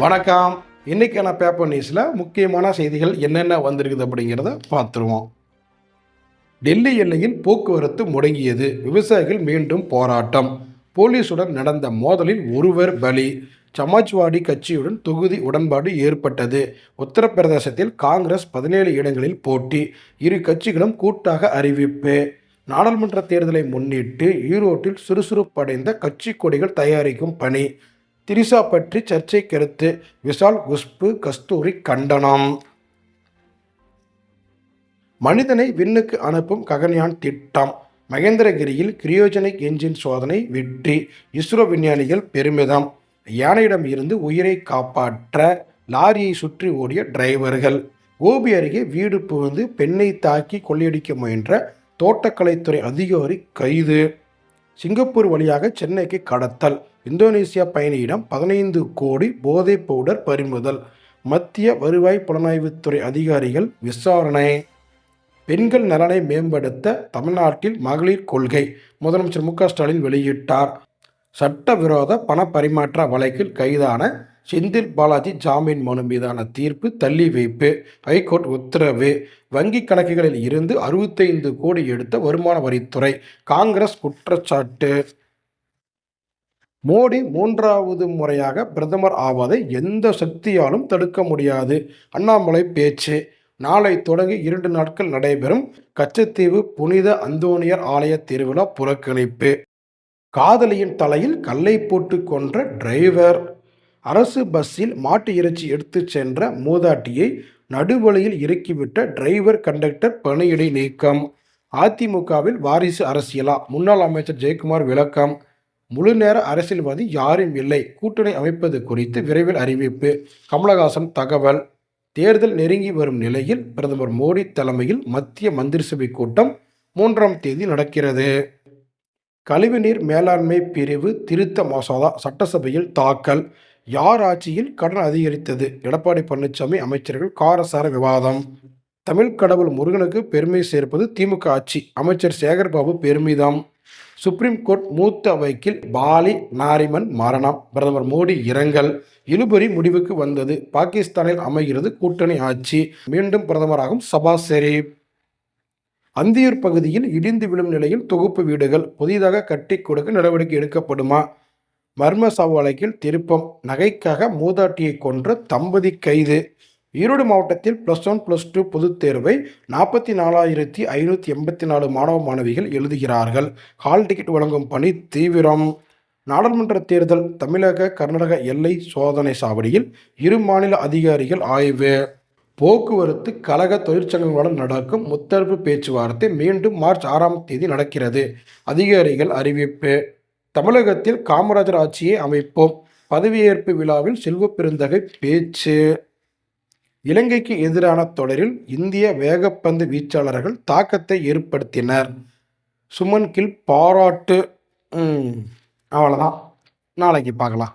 வணக்கம். இன்னைக்கான பேப்பர் நியூஸில் முக்கியமான செய்திகள் என்னென்ன வந்திருக்குது அப்படிங்கிறத பார்த்துருவோம். டெல்லி எல்லையில் போக்குவரத்து முடங்கியது. விவசாயிகள் மீண்டும் போராட்டம். போலீசுடன் நடந்த மோதலில் ஒருவர் பலி. சமாஜ்வாடி கட்சியுடன் தொகுதி உடன்பாடு ஏற்பட்டது. உத்தரப்பிரதேசத்தில் காங்கிரஸ் பதினேழு இடங்களில் போட்டி. இரு கட்சிகளும் கூட்டாக அறிவிப்பு. நாடாளுமன்ற தேர்தலை முன்னிட்டு ஈரோட்டில் சுறுசுறுப்படைந்த கட்சி கொடிகள் தயாரிக்கும் பணி. திரிசா பற்றி சர்ச்சை கருத்து விஷால் குஷ்பு கஸ்தூரி கண்டனம். மனிதனை விண்ணுக்கு அனுப்பும் ககன்யான் திட்டம். மகேந்திரகிரியில் கிரியோஜனிக் என்ஜின் சோதனை வெற்றி. இஸ்ரோ விஞ்ஞானிகள் பெருமிதம். யானையிடம் இருந்து உயிரை காப்பாற்ற லாரியை சுற்றி ஓடிய டிரைவர்கள். கோபி அருகே வீடு புகுந்து பெண்ணை தாக்கி கொள்ளையடிக்க முயன்ற தோட்டக்கலைத்துறை அதிகாரி கைது. சிங்கப்பூர் வழியாக சென்னைக்கு கடத்தல். இந்தோனேசியா பயணியிடம் பதினைந்து கோடி போதைப் பவுடர் பறிமுதல். மத்திய வருவாய் புலனாய்வுத்துறை அதிகாரிகள் விசாரணை. பெண்கள் நலனை மேம்படுத்த தமிழ்நாட்டில் மகளிர் கொள்கை முதலமைச்சர் மு க ஸ்டாலின் வெளியிட்டார். சட்டவிரோத பணப்பரிமாற்ற வழக்கில் கைதான செந்தில் பாலாஜி ஜாமீன் மனு மீதான தீர்ப்பு தள்ளி வைப்பு. ஹைகோர்ட் உத்தரவு வங்கி கணக்குகளில் இருந்து அறுபத்தைந்து கோடி எடுத்த வருமான வரித்துறை காங்கிரஸ் குற்றச்சாட்டு. மோடி மூன்றாவது முறையாக பிரதமர் ஆவதை எந்த சக்தியாலும் தடுக்க முடியாது. அண்ணாமலை பேச்சு நாளை தொடங்கி இரண்டு நாட்கள் நடைபெறும் கச்சத்தீவு புனித அந்தோனியர் ஆலய திருவிழா புறக்கணிப்பு. காதலியின் தலையில் கல்லை போட்டு கொன்ற டிரைவர். அரசு பஸ்ஸில் மாட்டு இறைச்சி எடுத்துச் சென்ற மூதாட்டியை நடுவழியில் இறக்கிவிட்ட டிரைவர் கண்டக்டர் பணியிடை நீக்கம். அதிமுகவில் வாரிசு அரசியலா? முன்னாள் அமைச்சர் ஜெயக்குமார் விளக்கம். முழு நேர அரசியல்வாதி யாரும் இல்லை. கூட்டணி அமைப்பது குறித்து விரைவில் அறிவிப்பு. கமலஹாசன் தகவல். தேர்தல் நெருங்கி வரும் நிலையில் பிரதமர் மோடி தலைமையில் மத்திய மந்திரிசபை கூட்டம் மூன்றாம் தேதி நடக்கிறது. கழிவுநீர் மேலாண்மை பிரிவு திருத்த மசோதா சட்டசபையில் தாக்கல். யார் ஆட்சியில் கடன் அதிகரித்தது? எடப்பாடி பழனிசாமி அமைச்சர்கள் காரசார விவாதம். தமிழ் கடவுள் முருகனுக்கு பெருமை சேர்ப்பது திமுக ஆட்சி. அமைச்சர் சேகர்பாபு பெருமிதம். சுப்ரீம் கோர்ட் மூத்த வைக்கில் பாலி நாரிமன் மரணம். பிரதமர் மோடி இரங்கல். இழுபறி முடிவுக்கு வந்தது. பாகிஸ்தானில் அமைகிறது கூட்டணி ஆட்சி. மீண்டும் பிரதமராகும் சபாஸ் ஷெரீப் அந்தியூர் பகுதியில் இடிந்து விழும் நிலையில் தொகுப்பு வீடுகள் புதிதாக கட்டி கொடுக்க நடவடிக்கை எடுக்கப்படுமா? மர்ம சாவு வழக்கில் திருப்பம். நகைக்காக மூதாட்டியை கொன்ற தம்பதி கைது. ஈரோடு மாவட்டத்தில் ப்ளஸ் ஒன் ப்ளஸ் டூ பொதுத் தேர்வை நாற்பத்தி நாலாயிரத்தி ஐநூற்றி எண்பத்தி நாலு மாணவ மாணவிகள் எழுதுகிறார்கள். ஹால் டிக்கெட் வழங்கும் பணி தீவிரம். நாடாளுமன்ற தேர்தல் தமிழக கர்நாடக எல்லை சோதனை சாவடியில் இரு மாநில அதிகாரிகள் ஆய்வு. போக்குவரத்து கழக தொழிற்சங்கங்களுடன் நடக்கும் முத்தரப்பு பேச்சுவார்த்தை மீண்டும் மார்ச் ஆறாம் தேதி நடக்கிறது. அதிகாரிகள் அறிவிப்பு. தமிழகத்தில் காமராஜர் ஆட்சியை அமைப்போம். பதவியேற்பு விழாவில் செல்வ பெருந்தகை பேச்சு. இலங்கைக்கு எதிரான தொடரில் இந்திய வேகப்பந்து வீச்சாளர்கள் தாக்கத்தை ஏற்படுத்தினர். சுமன் கில் பாராட்டு அவ்வளோதான் நாளைக்கு பார்க்கலாம்.